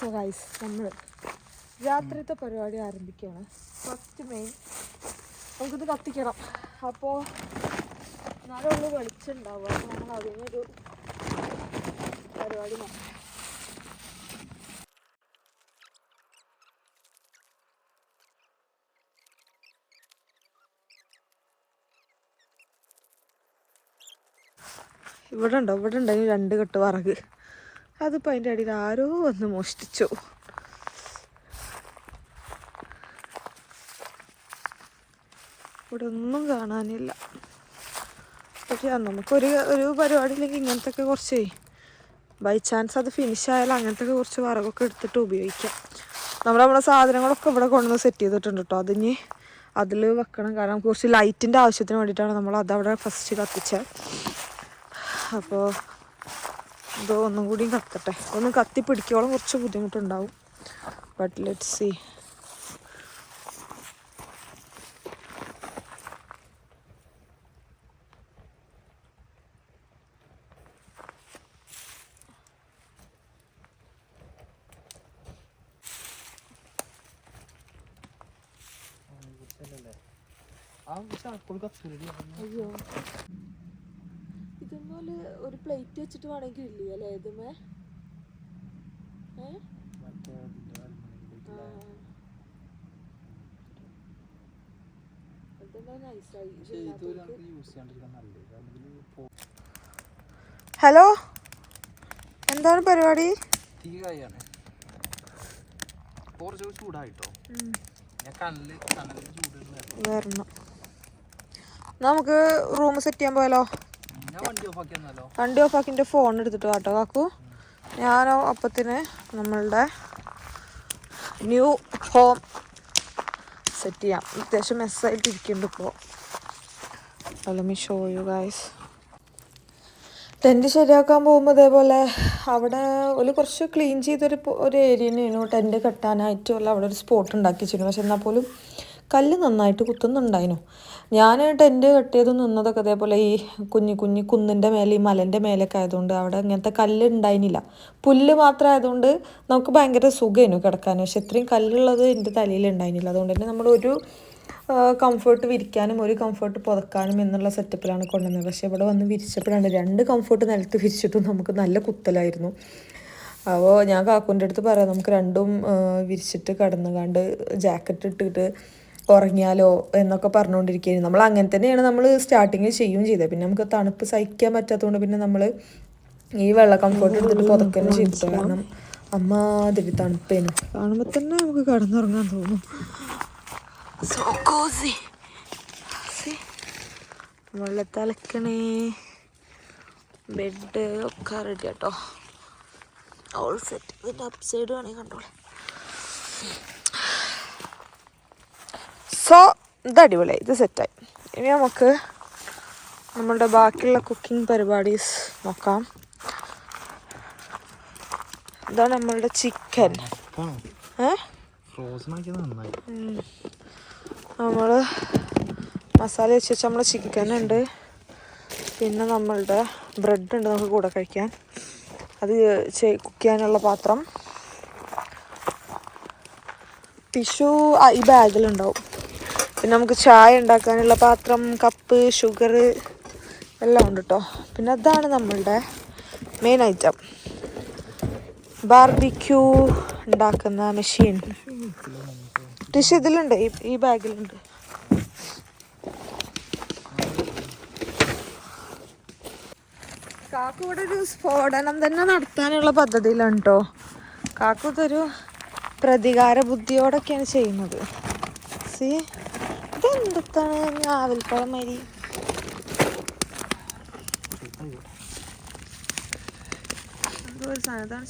So guys നമ്മൾ രാത്രിത്തെ പരിപാടി ആരംഭിക്കുകയാണ്. ഫസ്റ്റ് മെയിൻ നമുക്കിത് കത്തിക്കണം. അപ്പോൾ എന്നാലുള്ള വെളിച്ചുണ്ടാവുക അപ്പോൾ നമ്മൾ അതിനൊരു പരിപാടി നോക്കാം ഇവിടെ ഉണ്ടോ ഇവിടെ ഉണ്ടായി രണ്ട് കെട്ട് വിറക്. അതിപ്പോൾ അതിന്റെ അടിയിൽ ആരോ വന്ന് മോഷ്ടിച്ചു. ഇവിടെ ഒന്നും കാണാനില്ല. പക്ഷേ നമുക്കൊരു ഒരു പരിപാടിയില്ലെങ്കിൽ ഇങ്ങനത്തെ ഒക്കെ കുറച്ചേ ബൈ ചാൻസ് അത് ഫിനിഷ് ആയാലും അങ്ങനത്തെ ഒക്കെ കുറച്ച് വിറകൊക്കെ എടുത്തിട്ട് ഉപയോഗിക്കാം. നമ്മൾ നമ്മുടെ സാധനങ്ങളൊക്കെ ഇവിടെ കൊണ്ടുവന്ന് സെറ്റ് ചെയ്തിട്ടുണ്ട് കേട്ടോ അതിന് അതിൽ വെക്കണം. കാരണം കുറച്ച് ലൈറ്റിന്റെ ആവശ്യത്തിന് വേണ്ടിയിട്ടാണ് നമ്മൾ അതവിടെ ഫസ്റ്റ് കത്തിച്ചത്. അപ്പോൾ ഇത് ഒന്നും കൂടി കത്തട്ടെ. ഒന്ന് കത്തി പിടിക്കോളം കുറച്ച് ബുദ്ധിമുട്ടുണ്ടാവും. ബട്ട് ലെറ്റ് സി അയ്യോ. ഇതുപോലെ ഒരു പ്ലേറ്റ് വെച്ചിട്ട് വേണമെങ്കിൽ ഇല്ലേ? അല്ലേ ഇതുമേ? ഹലോ? എന്താണ് പരിപാടി? തീ കായാണ്. കുറച്ച് ചൂടായിട്ടോ? ഞാൻ കണ്ണിൽ കണ്ണിൽ ചൂടുണ്ടായിരുന്നു വരണം. നമുക്ക് റൂം സെറ്റ് ചെയ്യാൻ പോയാലോ? വണ്ടി ഓഫ് ആക്കിന്റെ ഫോൺ എടുത്തിട്ട് കാട്ടോ കാക്കു. ഞാൻ അപ്പത്തിന് നമ്മളുടെ ന്യൂ ഹോം സെറ്റ് ചെയ്യാം. അത്യാവശ്യം മെസ്സായിട്ട് ഇരിക്കുന്നുണ്ട് ഇപ്പോൾ me show you guys tent ശരിയാക്കാൻ പോകുമ്പോൾ ഇതേപോലെ അവിടെ ഒരു കുറച്ച് ക്ലീൻ ചെയ്തൊരു ഒരു ഏരിയ തന്നെയാണ് ടെന്റ് കെട്ടാനായിട്ടുള്ള അവിടെ ഒരു സ്പോട്ട് ഉണ്ടാക്കി വെച്ചിരുന്നു പക്ഷെ എന്നാൽ പോലും കല്ല് നന്നായിട്ട് കുത്തുന്നുണ്ടായിരുന്നു ഞാൻ ടെന്റ് കെട്ടിയതും നിന്നതൊക്കെ അതേപോലെ ഈ കുഞ്ഞു കുഞ്ഞു കുന്നിന്റെ മേലെ ഈ മലന്റെ മേലൊക്കെ ആയതുകൊണ്ട് അവിടെ അങ്ങനത്തെ കല്ല് ഉണ്ടായിരുന്നില്ല പുല്ല് മാത്രം ആയതുകൊണ്ട് നമുക്ക് ഭയങ്കര സുഖമായിരുന്നു കിടക്കാൻ പക്ഷെ ഇത്രയും കല്ലുള്ളത് എന്റെ തലയിൽ ഉണ്ടായിരുന്നില്ല അതുകൊണ്ട് തന്നെ നമ്മളൊരു കംഫർട്ട് വിരിക്കാനും ഒരു കംഫർട്ട് പുതക്കാനും എന്നുള്ള സെറ്റപ്പിലാണ് കൊണ്ടുവന്നത്. പക്ഷേ ഇവിടെ വന്ന് വിരിച്ചപ്പോഴാണ് രണ്ട് കംഫർട്ട് നിലത്ത് വിരിച്ചിട്ടും നമുക്ക് നല്ല കുത്തലായിരുന്നു. അപ്പോൾ ഞാൻ കാക്കൂന്റെ അടുത്ത് പറയാം നമുക്ക് രണ്ടും വിരിച്ചിട്ട് കടന്നുകാണ്ട് ജാക്കറ്റ് ഇട്ടിട്ട് ഉറങ്ങിയാലോ എന്നൊക്കെ പറഞ്ഞുകൊണ്ടിരിക്കുകയായിരുന്നു. നമ്മൾ അങ്ങനെ തന്നെയാണ് നമ്മൾ സ്റ്റാർട്ടിങ്ങിൽ ചെയ്യുകയും ചെയ്തത്. പിന്നെ നമുക്ക് തണുപ്പ് സഹിക്കാൻ പറ്റാത്തതുകൊണ്ട് പിന്നെ നമ്മൾ ഈ വെള്ള കംഫോർട്ട് എടുത്തിട്ട് പുതക്കുകയും ചെയ്തു കാരണം അമ്മാതിരി തണുപ്പേനു. കാണുമ്പോൾ തന്നെ നമുക്ക് കടന്നുറങ്ങാൻ തോന്നും. സോ കോസി നമ്മളെ തലക്കണേ. ബെഡ് ഒക്കെ റെഡി കേട്ടോ ഓൾ സെറ്റ് ഇതിന്റെ അപ്പ് സൈഡ് വേണമെങ്കിൽ കണ്ടോളെ. സോ ഇത് അടിപൊളിയായി. ഇത് സെറ്റായി. ഇനി നമുക്ക് നമ്മളുടെ ബാക്കിയുള്ള കുക്കിംഗ് പരിപാടീസ് നോക്കാം. ഇതാണ് നമ്മളുടെ ചിക്കൻ നമ്മൾ മസാല വെച്ച് വെച്ചാൽ നമ്മൾ ചിക്കൻ ഉണ്ട്. പിന്നെ നമ്മളുടെ ബ്രെഡ് ഉണ്ട് നമുക്ക് കൂടെ കഴിക്കാൻ. അത് കുക്ക് ചെയ്യാനുള്ള പാത്രം. ടിഷ്യൂ ഈ ബാഗിലുണ്ടാവും പിന്നെ നമുക്ക് ചായ ഉണ്ടാക്കാനുള്ള പാത്രം കപ്പ് ഷുഗർ എല്ലാം ഉണ്ട് കേട്ടോ പിന്നെ അതാണ് നമ്മളുടെ മെയിൻ ഐറ്റം ബാർബിക്യൂ ഉണ്ടാക്കുന്ന മെഷീൻ ടിഷ് ഇതിലുണ്ട് ഈ ബാഗിലുണ്ട്. കാക്കു ഇവിടെ ഒരു സ്ഫോടനം തന്നെ നടത്താനുള്ള പദ്ധതിയിലാണ് കേട്ടോ കാക്കു ഇതൊരു പ്രതികാര ബുദ്ധിയോടൊക്കെയാണ് ചെയ്യുന്നത്. സി ഇതെന്താണ്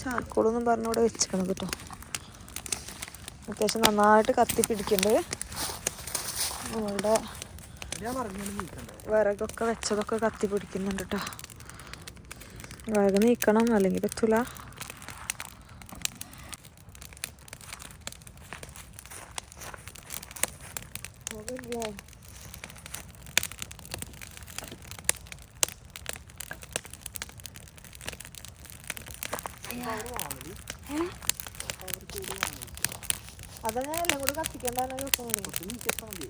ഒരു വെച്ചിരിക്കണത് കേട്ടോ. അത്യാവശ്യം നന്നായിട്ട് കത്തി നീക്കണ്ടേ വിറകൊക്കെ വെച്ചതൊക്കെ കത്തി പിടിക്കുന്നുണ്ട് കേട്ടോ. വിറക് നീക്കണം അല്ലെങ്കിൽ പറ്റൂല. അതാ ഞാൻ എല്ലാം കൂടി കുറച്ച് നീക്കിയെത്താൽ മതി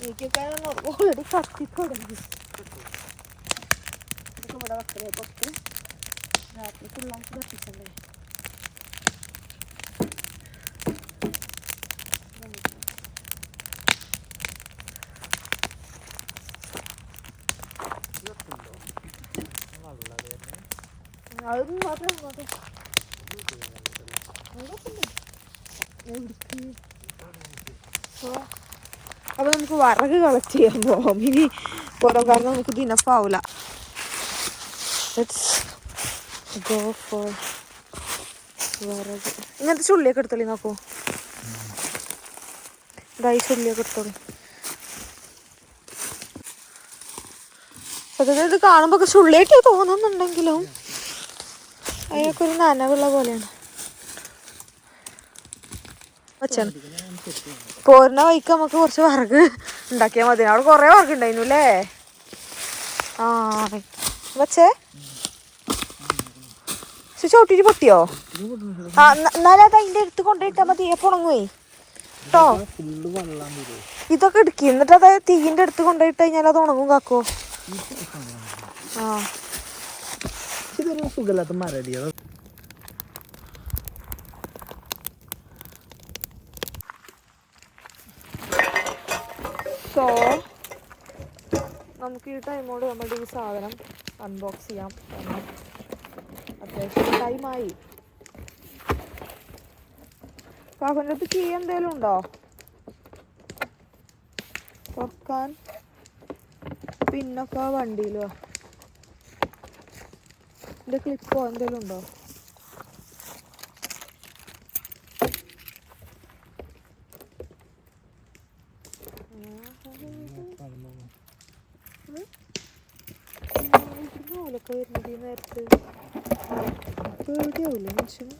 എനിക്കൊക്കെ ഓൾറെഡി കത്തി തുടങ്ങി ഇവിടെ വെക്കലേ പൊട്ടി രാത്രി പിള്ളേർക്ക് കത്തിച്ചണ്ടേ അപ്പൊ നമുക്ക് വറക് കളക്ട് ചെയ്യാൻ പോവാം ഇനി പോരാ കാരണം നമുക്ക് ദിനപ്പാവൂല ഗോ ഫോർ വറക് ഇങ്ങനത്തെ ചുള്ളിയൊക്കെ എടുത്തോളി നോക്കൂ. ഇതായി ചുള്ളിയൊക്കെ എടുത്തോളി. സത്യത്തിൽ ഇത് കാണുമ്പോ ഒക്കെ ചുള്ളിയായിട്ട് തോന്നുന്നുണ്ടെങ്കിലും അതിനൊക്കെ ഒരു നനവുള്ള പോലെയാണ്. വച്ചാണ് പോരുന്ന വൈക്ക് നമുക്ക് കുറച്ച് വർഗ് ഉണ്ടാക്കിയാൽ മതി. അവിടെ കുറേ വർഗ് ഉണ്ടായിരുന്നു അല്ലേ ആ വച്ചേ ചോട്ടിട്ട് പൊട്ടിയോ? ആ ന്ന- എന്നാലും അത് അതിന്റെ അടുത്ത് കൊണ്ടുപോയിട്ടാ മതി. എപ്പോ ഉണങ്ങുവേ? കേട്ടോ ഇതൊക്കെ എടുക്കി. എന്നിട്ട് അത് തീയിന്റെ അടുത്ത് കൊണ്ടുപോയിട്ട് കഴിഞ്ഞാൽ അത് ഉണങ്ങും കാക്കോ? ആ. ഇതൊരു സുഖമില്ലാത്ത മരടി സോ നമുക്ക് ഈ ടൈമോട് നമ്മുടെ ഈ സാധനം അൺബോക്സ് ചെയ്യാം. കാരണം അത്യാവശ്യം ടൈമായി കാക്കന്റെ അടുത്ത് കീ എന്തേലും ഉണ്ടോ? തുറക്കാൻ. പിന്നൊക്കെ വണ്ടിയിലോ എന്റെ ക്ലിപ്പോ എന്തെങ്കിലും ഉണ്ടോ? ഇവിടുന്നോലൊക്കെ വരുന്നത് ഈ നേരത്ത്. മനുഷ്യന്?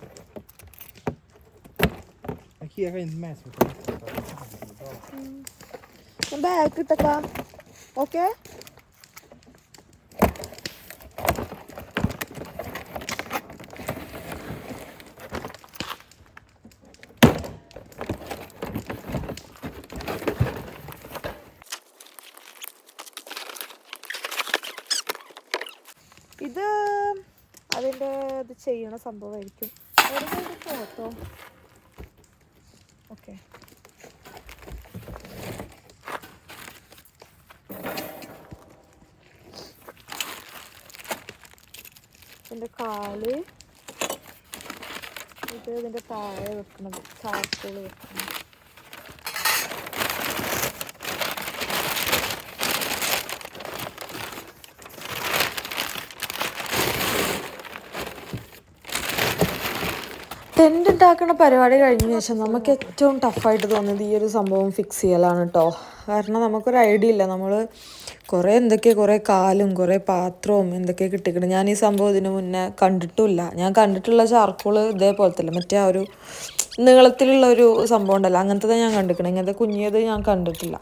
ഓക്കേ അതിന്റെ ഇത് ചെയ്യണ സംഭവമായിരിക്കും. ഫോട്ടോ ഓക്കെ ഇതിന്റെ കാൽ. ഇത് ഇതിന്റെ താഴെ വെക്കുന്നത് ചാർട്ടുകൾ വെക്കുന്നത് ടെന്റ് ഉണ്ടാക്കുന്ന പരിപാടി കഴിഞ്ഞ ശേഷം നമുക്ക് ഏറ്റവും ടഫായിട്ട് തോന്നിയത് ഈ ഒരു സംഭവം ഫിക്സ് ചെയ്യലാണ് കേട്ടോ കാരണം നമുക്കൊരു ഐഡിയ ഇല്ല. നമ്മൾ കുറേ എന്തൊക്കെ കുറേ കാലും കുറേ പാത്രവും എന്തൊക്കെ കിട്ടിക്കണം ഞാൻ ഈ സംഭവം ഇതിനു മുന്നേ കണ്ടിട്ടില്ല ഞാൻ കണ്ടിട്ടുള്ള ചാർക്കോൾ ഇതേപോലെ തന്നെ. മറ്റേ ആ ഒരു നീളത്തിലുള്ള ഒരു സംഭവം ഉണ്ടല്ലോ. അങ്ങനത്തെ ഞാൻ കണ്ടിരിക്കണം. ഇങ്ങനത്തെ കുഞ്ഞിയത് ഞാൻ കണ്ടിട്ടില്ല.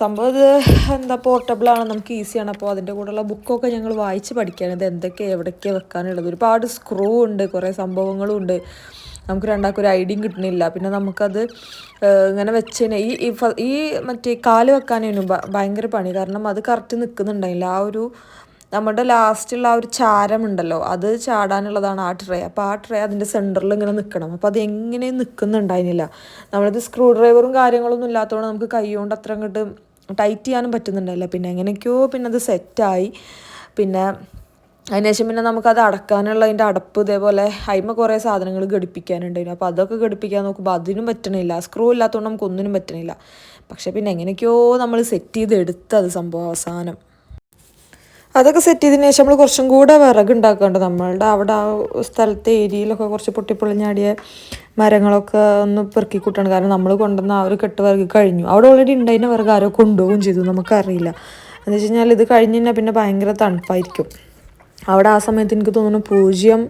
സംഭവം ഇത് എന്താ പോർട്ടബിളാണ് നമുക്ക് ഈസിയാണ് അപ്പോൾ അതിന്റെ കൂടെയുള്ള ബുക്കൊക്കെ ഞങ്ങൾ വായിച്ച് പഠിക്കുകയാണ്. ഇത് എന്തൊക്കെ എവിടേക്ക് വെക്കാനുള്ളത്? ഒരുപാട് സ്ക്രൂ ഉണ്ട് കുറേ സംഭവങ്ങളും ഉണ്ട്. നമുക്ക് രണ്ടാൾക്കും ഒരു ഐഡിയയും കിട്ടണില്ല. പിന്നെ നമുക്കത് ഇങ്ങനെ വെച്ചതിന് ഈ ഈ മറ്റേ കാൽ വെക്കാനേനു ഭയങ്കര പണി. കാരണം അത് കറക്റ്റ് നിൽക്കുന്നുണ്ടായില്ല ആ ഒരു നമ്മുടെ ലാസ്റ്റുള്ള ആ ഒരു ചാരമുണ്ടല്ലോ അത് ചാടാനുള്ളതാണ് ആ ട്രേ. അപ്പോൾ ആ ട്രേ അതിന്റെ സെന്ററിൽ ഇങ്ങനെ നിൽക്കണം അപ്പോൾ അത് എങ്ങനെയും നിൽക്കുന്നുണ്ടായിരുന്നില്ല നമ്മളത് സ്ക്രൂ ഡ്രൈവറും കാര്യങ്ങളൊന്നും ഇല്ലാത്തതുകൊണ്ട് നമുക്ക് കൈ കൊണ്ട് അത്ര അങ്ങോട്ട് ടൈറ്റ് ചെയ്യാനും പറ്റുന്നുണ്ടായില്ല. പിന്നെ എങ്ങനെയൊക്കെയോ പിന്നെ അത് സെറ്റായി പിന്നെ അതിനുശേഷം പിന്നെ നമുക്കത് അടക്കാനുള്ള അതിന്റെ അടപ്പ് ഇതേപോലെ അതിമ കുറേ സാധനങ്ങൾ ഘടിപ്പിക്കാനുണ്ടായിരുന്നു അപ്പോൾ അതൊക്കെ ഘടിപ്പിക്കാൻ നോക്കുമ്പോൾ അതിനും പറ്റണില്ല. സ്ക്രൂ ഇല്ലാത്തതുകൊണ്ട് നമുക്ക് ഒന്നിനും പറ്റണില്ല. പക്ഷേ പിന്നെ എങ്ങനെയൊക്കെയോ നമ്മൾ സെറ്റ് ചെയ്ത് എടുത്തത് സംഭവം അവസാനം. അതൊക്കെ സെറ്റ് ചെയ്തതിന് ശേഷം നമ്മൾ കുറച്ചും കൂടെ വിറക് ഉണ്ടാക്കാണ്ട് നമ്മളുടെ അവിടെ ആ സ്ഥലത്തെ ഏരിയയിലൊക്കെ കുറച്ച് പൊട്ടിപ്പൊളിഞ്ഞാടിയ മരങ്ങളൊക്കെ ഒന്ന് പെറുക്കി കൂട്ടണം. കാരണം നമ്മൾ കൊണ്ടുവന്ന ആ ഒരു കെട്ട് വിറക് കഴിഞ്ഞു. അവിടെ ഓൾറെഡി ഉണ്ടായിരുന്ന വിറക് ആരോ കൊണ്ടുപോകും ചെയ്തു. നമുക്കറിയില്ല. എന്ന് വെച്ച് കഴിഞ്ഞാൽ ഇത് കഴിഞ്ഞ് കഴിഞ്ഞാൽ പിന്നെ ഭയങ്കര തണുപ്പായിരിക്കും. അവിടെ ആ സമയത്ത് എനിക്ക് തോന്നുന്നു പൂജ്യം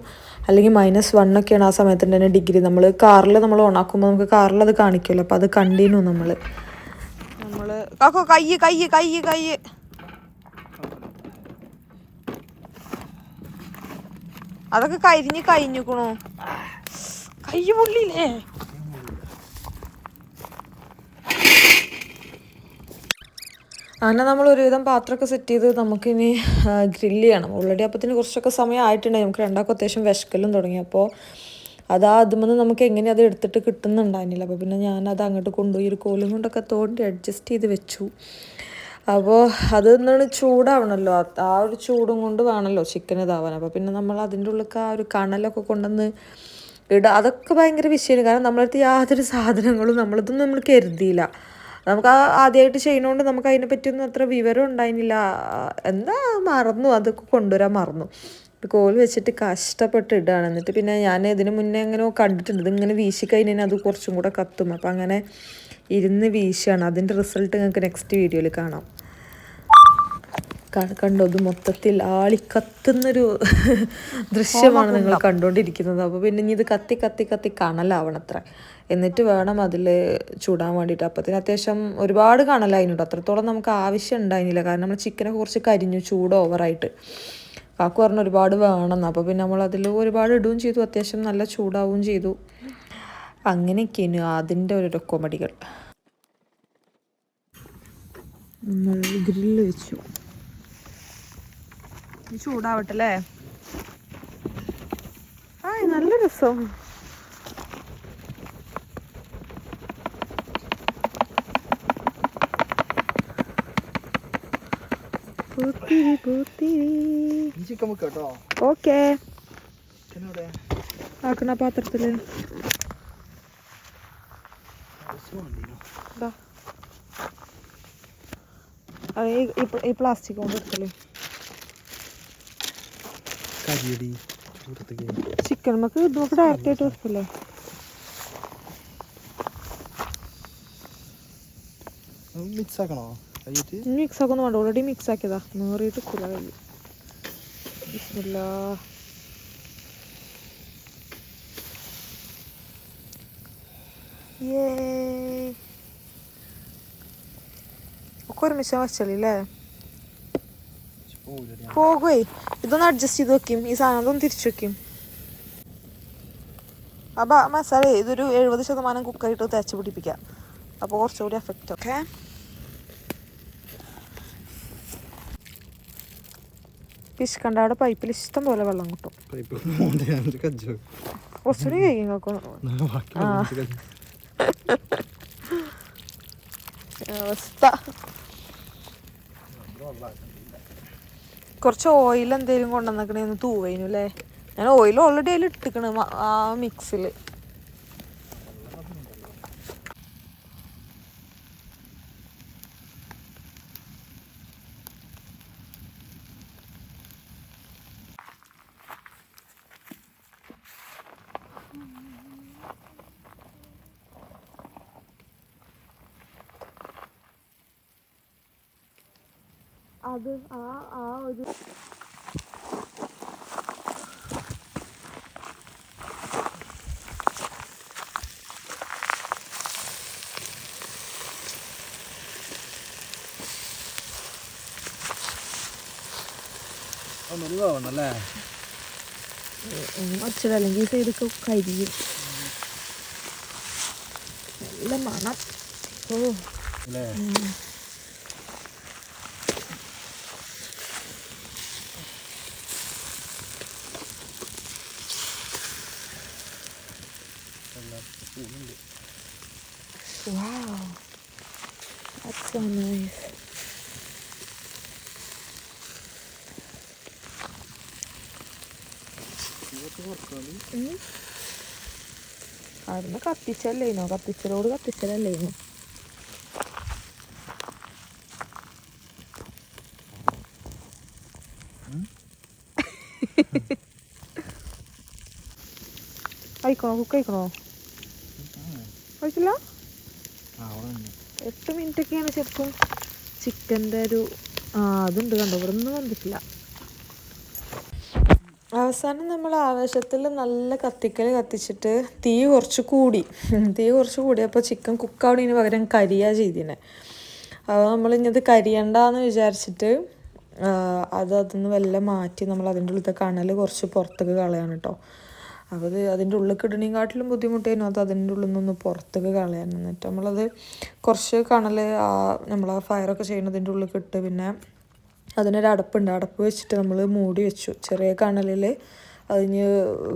അല്ലെങ്കിൽ മൈനസ് വൺ ഒക്കെയാണ് ആ സമയത്ത് തന്നെ ഡിഗ്രി നമ്മൾ കാറിൽ നമ്മൾ ഓണാക്കുമ്പോൾ നമുക്ക് കാറിൽ അത് കാണിക്കുമല്ലോ അപ്പോൾ അത് കണ്ടിന്യൂ നമ്മൾ നമ്മൾ കയ്യ് കൈ കൈ കൈ കൈ അതൊക്കെ കരിഞ്ഞ് കഴിഞ്ഞിക്കണു. കൈ പൊള്ളിയില്ലേ അങ്ങനെ നമ്മൾ ഒരുവിധം പാത്രമൊക്കെ സെറ്റ് ചെയ്ത് നമുക്കിനി ഗ്രില്ല് ചെയ്യണം. ഓൾറെഡി അപ്പത്തിന് കുറച്ചൊക്കെ സമയം ആയിട്ടുണ്ടായി. നമുക്ക് രണ്ടാൾക്കും അത്യാവശ്യം വിശക്കലും തുടങ്ങി. അപ്പോൾ അത് ആദ്യമൊന്നും നമുക്ക് എങ്ങനെ അത് എടുത്തിട്ട് കിട്ടുന്നുണ്ടായിരുന്നില്ല. അപ്പോൾ പിന്നെ ഞാനത് അങ്ങോട്ട് കൊണ്ടുപോയി ഒരു കോലും കൊണ്ടൊക്കെ തോണ്ടി അഡ്ജസ്റ്റ് ചെയ്ത് വെച്ചു. അപ്പോൾ അത് എന്താണ് ചൂടാവണമല്ലോ ആ- ഒരു ചൂടും കൊണ്ട് വേണമല്ലോ ചിക്കൻ ഇതാവാൻ. അപ്പോൾ പിന്നെ നമ്മൾ അതിന്റെ ഉള്ളിലേക്ക് ആ ഒരു കണലൊക്കെ കൊണ്ടുവന്ന് ഇടുക അതൊക്കെ ഭയങ്കര വിഷയമാണ് കാരണം നമ്മളടുത്ത് യാതൊരു സാധനങ്ങളും നമ്മളിതൊന്നും നമ്മൾ കരുതിയില്ല. നമുക്ക് ആ ആദ്യമായിട്ട് ചെയ്യണോണ്ട് നമുക്ക് അതിനെ പറ്റിയൊന്നും അത്ര വിവരം ഉണ്ടായിരുന്നില്ല എന്താ മറന്നു? അതൊക്കെ കൊണ്ടുവരാൻ മറന്നു. കോൽ വെച്ചിട്ട് കഷ്ടപ്പെട്ട് ഇടുകയാണ് എന്നിട്ട് പിന്നെ ഞാൻ ഇതിന് മുന്നേ എങ്ങനെയോ കണ്ടിട്ടുണ്ട്. ഇതിങ്ങനെ വീശിക്കഴിഞ്ഞാൽ അത് കുറച്ചും കൂടെ കത്തും. അപ്പം അങ്ങനെ ഇരുന്ന് വീശുകയാണ് അതിന്റെ റിസൾട്ട് നിങ്ങൾക്ക് നെക്സ്റ്റ് വീഡിയോയിൽ കാണാം. കണ്ടോ? ഇത് മൊത്തത്തിൽ ആളിക്കത്തുന്നൊരു ദൃശ്യമാണ് നിങ്ങൾ കണ്ടുകൊണ്ടിരിക്കുന്നത് അപ്പോൾ പിന്നെ ഇനി ഇത് കത്തി കത്തി കത്തി കണലാവണത്ര. എന്നിട്ട് വേണം അതിൽ ചൂടാൻ വേണ്ടിയിട്ട്. അപ്പത്തിന് അത്യാവശ്യം ഒരുപാട് കണലായിട്ടുണ്ട്. അത്രത്തോളം നമുക്ക് ആവശ്യം ഉണ്ടായിരുന്നില്ല. കാരണം നമ്മൾ ചിക്കനൊക്കെ കുറച്ച് കരിഞ്ഞു ചൂട് ഓവറായിട്ട് കാക്കു പറഞ്ഞ ഒരുപാട് വേണമെന്ന് അപ്പോൾ പിന്നെ നമ്മൾ അതിൽ ഒരുപാട് ഇടുകയും ചെയ്തു. അത്യാവശ്യം നല്ല ചൂടാവുകയും ചെയ്തു. അങ്ങനെയൊക്കെയാണ് അതിന്റെ ഓരോ കോമഡികൾ. നമ്മൾ ഗ്രില്ല് വെച്ചു. ചൂടാവട്ടല്ലേ? ആ നല്ല രസം. പൂത്തിരി പൂത്തിരി. ഈ ചിക്കൻ കേട്ടോ. ഓക്കേ. ആക്കണ പാത്രത്തിൽ. ഈ- ഈ പ്ല- ഈ പ്ലാസ്റ്റിക് കൊണ്ട് എടുക്കല്ലേ ചിക്കൻ നമുക്ക് ഇത് നമുക്ക് ഡയറക്റ്റ് ആയിട്ട് വെക്കല്ലേ? മിക്സ് ആക്കണോ? മിക്സ് ആക്കൊന്നും വേണ്ട ഓൾറെഡി മിക്സ് ആക്കിയതാ. നേറിയിട്ട് കുല കഴിയും. Yay. ഒക്കെ ഒരുമിച്ച് ഓൾറെഡി പോകുവേ ഇതൊന്ന് അഡ്ജസ്റ്റ് ചെയ്ത് വെക്കും ഈ സാധനം ഇതൊന്ന് തിരിച്ചു വെക്കും അപ്പോൾ മസാല ഇതൊരു എഴുപത് ശതമാനം കുക്കറിട്ട് തേച്ച് പിടിപ്പിക്കാം അപ്പോൾ കുറച്ചുകൂടി എഫക്റ്റ് ഓക്കെ പിശുക്കണ്ട കണ്ട അവിടെ പൈപ്പിൽ ഇഷ്ടം പോലെ വെള്ളം കിട്ടും കുറച്ചുകൂടി കഴിക്കും. അവസ്ഥ കുറച്ച് ഓയിൽ എന്തെങ്കിലും കൊണ്ടുവന്നേക്കണേ ഒന്ന് തൂവൈനു അല്ലേ ഞാൻ ഓയിൽ ഓൾറെഡി അതിൽ ഇട്ടിക്കണ് ആ മിക്സിൽ അത് ആ ആ ഒരു അല്ലെങ്കിൽ ഈ സൈഡൊക്കെ കരിയും. നല്ല മണം. ഓ. അവിടുന്ന് കത്തിച്ചല്ലേനോ കത്തിച്ചലോട് കത്തിച്ചലല്ലേനോ കഴിക്കണോ? കുക്ക് കഴിക്കണോ? കഴിച്ചില്ല? ആ അവിടെ തന്നെ എട്ട് മിനിറ്റ് ഒക്കെയാണ് ശരിക്കും. ചിക്കന്റെ ഒരു ആ അതുണ്ട് കണ്ടോ? ഇവിടെ ഒന്നും വന്നിട്ടില്ല. അവസാനം നമ്മൾ ആവേശത്തിൽ നല്ല കത്തിക്കൽ കത്തിച്ചിട്ട് തീ കുറച്ച് കൂടി. തീ കുറച്ച് കൂടിയപ്പോൾ ചിക്കൻ കുക്കാവണതിന് പകരം കരിയാ ചെയ്തിനെ. അപ്പോൾ നമ്മൾ ഇനി കരിയണ്ടെന്ന് വിചാരിച്ചിട്ട് അത് അതൊന്ന് വല്ല മാറ്റി നമ്മൾ അതിന്റെ ഉള്ളിലത്തെ കണൽ കുറച്ച് പുറത്തേക്ക് കളയാണ് കേട്ടോ അപ്പോൾ അത് അതിന്റെ ഉള്ളിൽ കിടണേക്കാട്ടിലും ബുദ്ധിമുട്ടായിരുന്നു അത് അതിന്റെ ഉള്ളിൽ നിന്നൊന്ന് പുറത്തേക്ക് കളയാൻ എന്നിട്ട് നമ്മളത് കുറച്ച് കണൽ നമ്മൾ ആ ഫയറൊക്കെ ചെയ്യുന്നതിന്റെ ഉള്ളിൽ ഇട്ട് പിന്നെ അതിനൊരു അടപ്പുണ്ട്. അടപ്പ് വെച്ചിട്ട് നമ്മൾ മൂടി വെച്ചു. ചെറിയ കണലിൽ അതിന്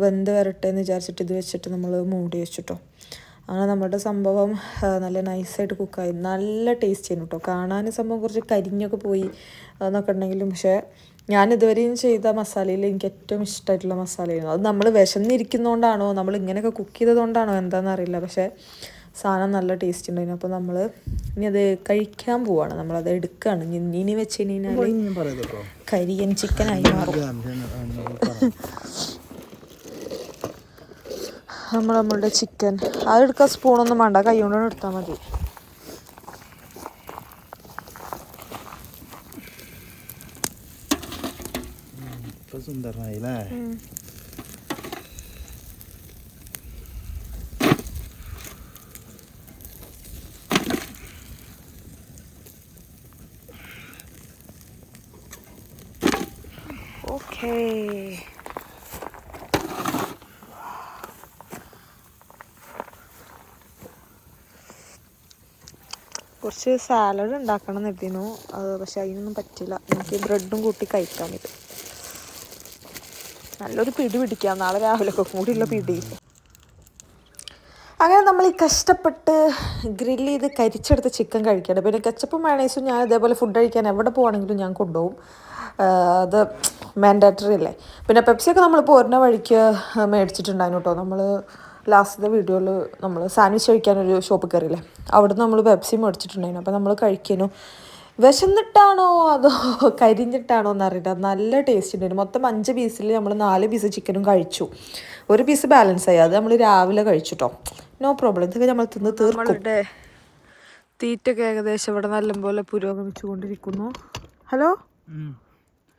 വെന്ത് വരട്ടെ എന്ന് വിചാരിച്ചിട്ട് ഇത് വെച്ചിട്ട് നമ്മൾ മൂടി വെച്ചിട്ടോ. അങ്ങനെ നമ്മുടെ സംഭവം നല്ല നൈസായിട്ട് കുക്കായി. നല്ല ടേസ്റ്റ് ചെയ്യുന്നു കേട്ടോ കാണാൻ സംഭവം കുറച്ച് കരിഞ്ഞൊക്കെ പോയി എന്നൊക്കെ ഉണ്ടെങ്കിലും. പക്ഷേ ഞാൻ ഇതുവരെയും ചെയ്ത മസാലയിൽ എനിക്ക് ഏറ്റവും ഇഷ്ടമായിട്ടുള്ള മസാലയായിരുന്നു. അത് നമ്മൾ വിശന്നിരിക്കുന്നതുകൊണ്ടാണോ നമ്മൾ ഇങ്ങനെയൊക്കെ കുക്ക് ചെയ്തതുകൊണ്ടാണോ എന്താണെന്നറിയില്ല പക്ഷേ സാധനം നല്ല ടേസ്റ്റ് ഉണ്ടായിരുന്നു. അപ്പോൾ നമ്മൾ ഇനി അത് കഴിക്കാൻ പോവാണ്. നമ്മളത് എടുക്കുകയാണ് ഇനി ഇനി വെച്ച് കഴിഞ്ഞാൽ കരിയൻ ചിക്കനായി മാറും. നമ്മൾ നമ്മളുടെ ചിക്കൻ അതെടുക്കാൻ സ്പൂണൊന്നും വേണ്ട. കൈ കൊണ്ടാണ് എടുത്താൽ മതി. ഇപ്പൊ സുന്ദരനായി അല്ലേ ഓക്കേ കുറച്ച് സാലഡ് ഉണ്ടാക്കണം എന്ന് കരുതിയിരുന്നു പക്ഷെ അതിനൊന്നും പറ്റില്ല എനിക്ക് ബ്രെഡും കൂട്ടി കഴിക്കാൻ ഇത്. നല്ലൊരു പിടി പിടിക്കാം. നാളെ രാവിലെ ഒക്കെ കൂടിയുള്ള പിടി. അങ്ങനെ നമ്മൾ ഈ കഷ്ടപ്പെട്ട് ഗ്രില്ല് ചെയ്ത് കരിച്ചെടുത്ത ചിക്കൻ കഴിക്കണം പിന്നെ കച്ചപ്പും മയണൈസും ഞാൻ ഇതേപോലെ ഫുഡ് കഴിക്കാൻ എവിടെ പോകുകയാണെങ്കിലും ഞാൻ കൊണ്ടുപോകും. അത് മാൻഡാറ്ററി അല്ലേ? പിന്നെ പെപ്സിയൊക്കെ നമ്മൾ പോരുന്ന വഴിക്ക് മേടിച്ചിട്ടുണ്ടായിരുന്നു കേട്ടോ. നമ്മൾ ലാസ്റ്റത്തെ വീഡിയോയിൽ നമ്മൾ സാൻഡ്വിച്ച് കഴിക്കാനൊരു ഷോപ്പ് കയറിയില്ലേ? അവിടെ നമ്മൾ പെപ്സി മേടിച്ചിട്ടുണ്ടായിരുന്നു. അപ്പോൾ നമ്മൾ കഴിക്കാനു വിശന്നിട്ടാണോ അതോ കരിഞ്ഞിട്ടാണോ എന്നറിയില്ല. നല്ല ടേസ്റ്റ് ഉണ്ടായിരുന്നു. മൊത്തം അഞ്ച് പീസിൽ നമ്മൾ നാല് പീസ് ചിക്കനും കഴിച്ചു. ഒരു പീസ് ബാലൻസ് ആയി. അത് നമ്മൾ രാവിലെ കഴിച്ചിട്ടോ നോ പ്രോബ്ലം ഇതൊക്കെ നമ്മൾ തിന്ന് തീർക്കും. തീറ്റൊക്കെ ഏകദേശം ഇവിടെ നല്ലപോലെ പുരോഗമിച്ചു കൊണ്ടിരിക്കുന്നു ഹലോ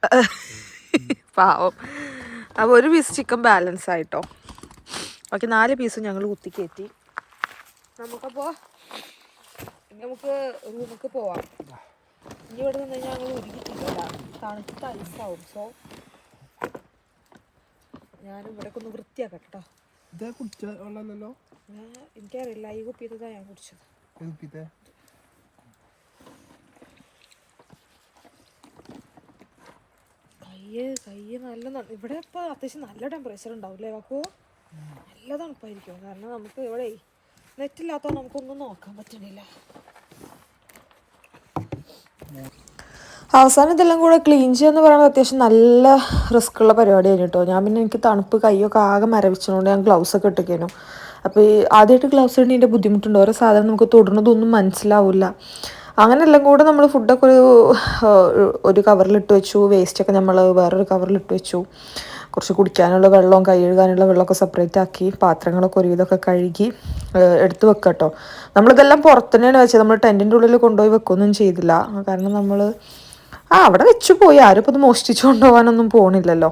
പാവം. അപ്പോൾ ഒരു പീസ് ചിക്കൻ ബാലൻസ് ആയിട്ടോ ബാക്കി നാല് പീസ് ഞങ്ങൾ കുത്തി കയറ്റി നമുക്കപ്പോ നമുക്ക് റൂമിക്ക് പോവാം. ഇനി ഇവിടെ നിന്ന് ഞങ്ങൾ ഒരുക്കിട്ടില്ല തണുത്ത ഐസാവും. സോ ഞാൻ ഇവിടെ ഒന്ന് വൃത്തിയാക്കട്ടോ കേട്ടോ ഇതേ കുടിച്ച ഞാൻ എനിക്കറിയില്ല. ഈ കുപ്പിയതാ ഞാൻ കുടിച്ചത്. കയ്യ് കയ്യ് നല്ല ഇവിടെ ഇപ്പോൾ അത്യാവശ്യം നല്ല ടെമ്പറേച്ചർ ഉണ്ടാവില്ലേ അപ്പോൾ നല്ല തണുപ്പായിരിക്കും. കാരണം നമുക്ക് ഇവിടെ നെറ്റില്ലാത്ത നമുക്കൊന്നും നോക്കാൻ പറ്റണില്ല. അവസാനം ഇതെല്ലാം കൂടെ ക്ലീൻ ചെയ്യാന്ന് പറയുന്നത് അത്യാവശ്യം നല്ല റിസ്ക് ഉള്ള പരിപാടിയായിരുന്നു കേട്ടോ. ഞാൻ പിന്നെ എനിക്ക് തണുപ്പ് കൈയൊക്കെ ആകെ മരവിച്ചതുകൊണ്ട് ഞാൻ ഗ്ലൗസ് ഒക്കെ ഇട്ടേക്കേനു അപ്പോൾ ഈ ആദ്യമായിട്ട് ഗ്ലൗസ് ഇടുന്നതിന്റെ ബുദ്ധിമുട്ടുണ്ട്? ഓരോ സാധനം നമുക്ക് തൊടുന്നതൊന്നും മനസ്സിലാവില്ല. അങ്ങനെ എല്ലാം കൂടെ നമ്മൾ ഫുഡൊക്കെ ഒരു ഒരു കവറിലിട്ട് വെച്ചു. വേസ്റ്റൊക്കെ നമ്മൾ വേറൊരു കവറിലിട്ട് വെച്ചു. കുറച്ച് കുടിക്കാനുള്ള വെള്ളവും കൈ കഴുകാനുള്ള വെള്ളമൊക്കെ സെപ്പറേറ്റ് ആക്കി പാത്രങ്ങളൊക്കെ ഒരുവിധമൊക്കെ കഴുകി എടുത്തു വെക്കുക വെക്കാം കേട്ടോ നമ്മളിതെല്ലാം പുറത്തു തന്നെയാണ് വെച്ചത്. നമ്മൾ ടെന്റിന്റെ ഉള്ളിൽ കൊണ്ടുപോയി വെക്കുകയൊന്നും ചെയ്തില്ല. കാരണം നമ്മൾ ആ അവിടെ വെച്ചു പോയി. ആരും ഇപ്പോൾ ഇത് മോഷ്ടിച്ചു കൊണ്ടുപോകാനൊന്നും പോകണില്ലല്ലോ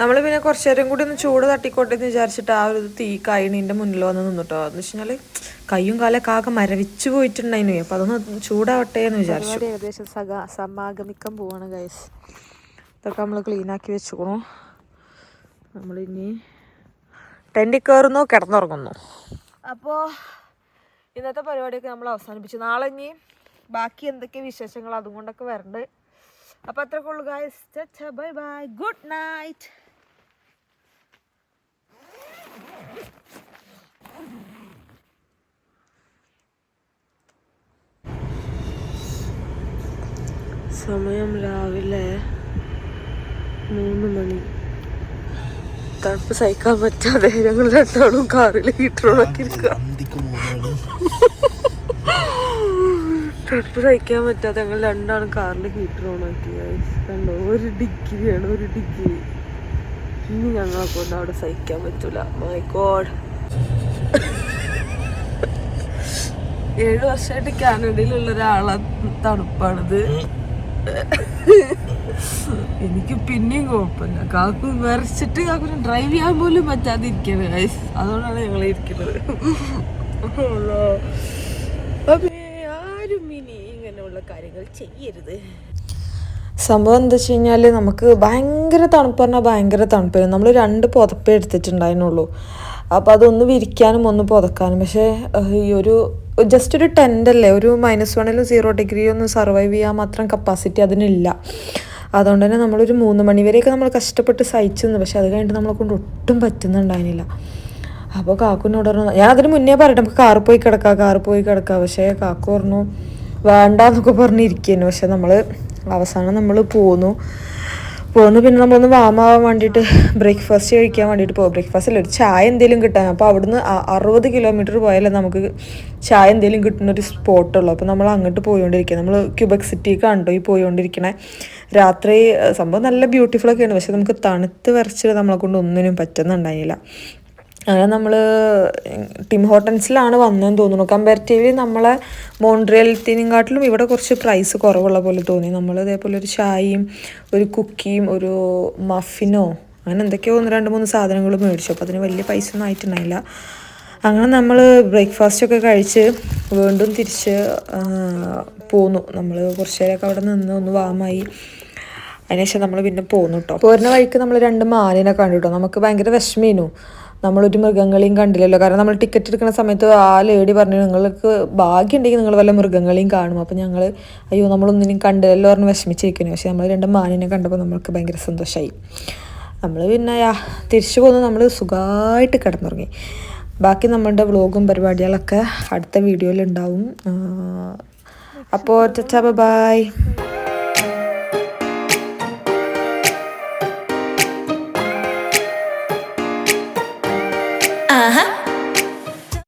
നമ്മൾ പിന്നെ കുറച്ച് നേരം കൂടി ഒന്ന് ചൂട് തട്ടിക്കോട്ടെ എന്ന് വിചാരിച്ചിട്ട് ആ ഒരു തീ കൈണീന്റെ മുന്നിൽ വന്ന് നിന്നിട്ടോ. എന്ന് വെച്ച് കഴിഞ്ഞാൽ കയ്യും കാലൊക്കെ ആകെ മരവിച്ച് പോയിട്ടുണ്ടായിരുന്നു അപ്പോൾ അതൊന്ന് ചൂടാവട്ടെ എന്ന് വിചാരിച്ചു. ഏകദേശം സഗ സമാഗമിക്കാൻ പോവാണ് ഗൈസ് ഇതൊക്കെ നമ്മൾ ക്ലീനാക്കി വെച്ചുക്കണു. നമ്മളിനി ടെന്റിൽ കയറുന്നു കിടന്നുറങ്ങുന്നു. അപ്പോൾ ഇന്നത്തെ പരിപാടിയൊക്കെ നമ്മൾ അവസാനിപ്പിച്ചു. നാളെ ഇനി ബാക്കി എന്തൊക്കെ വിശേഷങ്ങൾ അതും കൊണ്ടൊക്കെ വരണ്ട്. അപ്പോൾ അത്രയൊക്കെ ഉള്ളൂ guys bye bye. Good night സമയം രാവിലെ മൂന്ന് മണി. തണുപ്പ് സഹിക്കാൻ പറ്റാതെ ഞങ്ങൾ രണ്ടാളും കാറിൽ ഹീറ്ററോളൊക്കെ ഇരിക്കുക തണുപ്പ് സഹിക്കാൻ പറ്റാതെ ഞങ്ങൾ രണ്ടാളും കാറിൽ ഹീറ്റർ ഓണാക്കി കണ്ടോ ഒരു ഡിഗ്രിയാണ് ഒരു ഡിഗ്രി. ഇനി ഞങ്ങളെ കൊണ്ട് അവിടെ സഹിക്കാൻ പറ്റൂല. മൈ ഗോഡ് ഏഴ് വർഷമായിട്ട് കാനഡയിലുള്ള ഒരാളെ തണുപ്പാണിത്. എനിക്ക് പിന്നെയും കുഴപ്പമില്ല. കാക്കു വരച്ചിട്ട് കാക്കുന് ഡ്രൈവ് ചെയ്യാൻ പോലും പറ്റാതെ ഇരിക്കുന്നത് guys. അതുകൊണ്ടാണ് ഞങ്ങൾ ഇരിക്കുന്നത്. ആരും ഇനി ഇങ്ങനെയുള്ള കാര്യങ്ങൾ ചെയ്യരുത്. സംഭവം എന്താ വെച്ച് കഴിഞ്ഞാൽ നമുക്ക് ഭയങ്കര തണുപ്പ് പറഞ്ഞാൽ ഭയങ്കര തണുപ്പായിരുന്നു. നമ്മൾ രണ്ട് പുതപ്പ് എടുത്തിട്ടുണ്ടായിരുന്നുള്ളൂ. അപ്പോൾ അതൊന്ന് വിരിക്കാനും ഒന്ന് പുതക്കാനും. പക്ഷേ ഈ ഒരു ജസ്റ്റ് ഒരു ടെന്റ് അല്ലേ? ഒരു മൈനസ് വണ്ണിലും സീറോ ഡിഗ്രിയൊന്നും സർവൈവ് ചെയ്യാൻ മാത്രം കപ്പാസിറ്റി അതിനില്ല. അതുകൊണ്ട് തന്നെ നമ്മളൊരു മൂന്ന് മണിവരെയൊക്കെ നമ്മൾ കഷ്ടപ്പെട്ട് സഹിച്ചു നിന്ന് പക്ഷെ അത് കഴിഞ്ഞിട്ട് നമ്മളെ കൊണ്ട് ഒട്ടും പറ്റുന്നുണ്ടായിരുന്നില്ല. അപ്പോൾ കാക്കുനോട് പറഞ്ഞു ഞാൻ അതിന് മുന്നേ പറയട്ടെ നമുക്ക് കാറിൽ പോയി കിടക്കാം കാറിൽ പോയി കിടക്കാം. പക്ഷേ കാക്കു പറഞ്ഞു വേണ്ട എന്നൊക്കെ പറഞ്ഞിരിക്കുന്നു. പക്ഷെ നമ്മൾ അവസാനം നമ്മൾ പോന്നു. പോന്നു പിന്നെ നമ്മളൊന്ന് വാമാവാൻ വേണ്ടിയിട്ട് ബ്രേക്ക്ഫാസ്റ്റ് കഴിക്കാൻ വേണ്ടിയിട്ട് പോകും ബ്രേക്ക്ഫാസ്റ്റ് അല്ല ഒരു ചായ എന്തെങ്കിലും കിട്ടാൻ. അപ്പോൾ അവിടുന്ന് അറുപത് കിലോമീറ്റർ പോയാലേ നമുക്ക് ചായ എന്തെങ്കിലും കിട്ടുന്ന ഒരു സ്പോട്ടുള്ളൂ അപ്പോൾ നമ്മൾ അങ്ങോട്ട് പോയിക്കൊണ്ടിരിക്കുക നമ്മൾ ക്യൂബക് സിറ്റിക്കാണ് കേട്ടോ ഈ പോയിക്കൊണ്ടിരിക്കണേ രാത്രി സംഭവം നല്ല ബ്യൂട്ടിഫുൾ ഒക്കെയാണ്. പക്ഷെ നമുക്ക് തണുത്ത് വരച്ചിട്ട് നമ്മളെ കൊണ്ട് ഒന്നിനും പറ്റുന്നുണ്ടായില്ല. അങ്ങനെ നമ്മൾ ടിം ഹോട്ടൽസിലാണ് വന്നതെന്ന് തോന്നുന്നു. കമ്പാരിറ്റീവ്ലി നമ്മളെ മോൺട്രിയലത്തിനെക്കാട്ടിലും ഇവിടെ കുറച്ച് പ്രൈസ് കുറവുള്ള പോലെ തോന്നി. നമ്മൾ ഇതേപോലെ ഒരു ചായയും ഒരു കുക്കിയും ഒരു മഫിനോ അങ്ങനെ എന്തൊക്കെയോ ഒന്ന് രണ്ട് മൂന്ന് സാധനങ്ങൾ മേടിച്ചു. അപ്പോൾ അതിന് വലിയ പൈസ ഒന്നും ആയിട്ടുണ്ടായില്ല. അങ്ങനെ നമ്മൾ ബ്രേക്ക്ഫാസ്റ്റൊക്കെ കഴിച്ച് വീണ്ടും തിരിച്ച് പോന്നു. നമ്മൾ കുറച്ച് നേരമൊക്കെ അവിടെ നിന്ന് ഒന്ന് വാമായി അതിനുശേഷം നമ്മൾ പിന്നെ പോന്നു കേട്ടോ പോരുന്ന വഴിക്ക് നമ്മൾ രണ്ട് മാനിനെ കണ്ടു കേട്ടോ നമുക്ക് ഭയങ്കര വിഷമീനു. നമ്മളൊരു മൃഗങ്ങളെയും കണ്ടില്ലല്ലോ. കാരണം നമ്മൾ ടിക്കറ്റ് എടുക്കുന്ന സമയത്ത് ആ ലേഡി പറഞ്ഞു നിങ്ങൾക്ക് ഭാഗ്യമുണ്ടെങ്കിൽ നിങ്ങൾ വല്ല മൃഗങ്ങളെയും കാണും. അപ്പം ഞങ്ങൾ അയ്യോ നമ്മളൊന്നിനും കണ്ടില്ലല്ലോ പറഞ്ഞ് വിഷമിച്ചിരിക്കുന്നു. പക്ഷേ നമ്മൾ രണ്ട് മാനിനെ കണ്ടപ്പോൾ നമ്മൾക്ക് ഭയങ്കര സന്തോഷമായി നമ്മൾ പിന്നെ തിരിച്ചു പോന്ന്. നമ്മൾ സുഖമായിട്ട് കിടന്നുറങ്ങി. ബാക്കി നമ്മളുടെ വ്ളോഗും പരിപാടികളൊക്കെ അടുത്ത വീഡിയോയിൽ ഉണ്ടാവും. അപ്പോൾ ചച്ചാ ബൈ.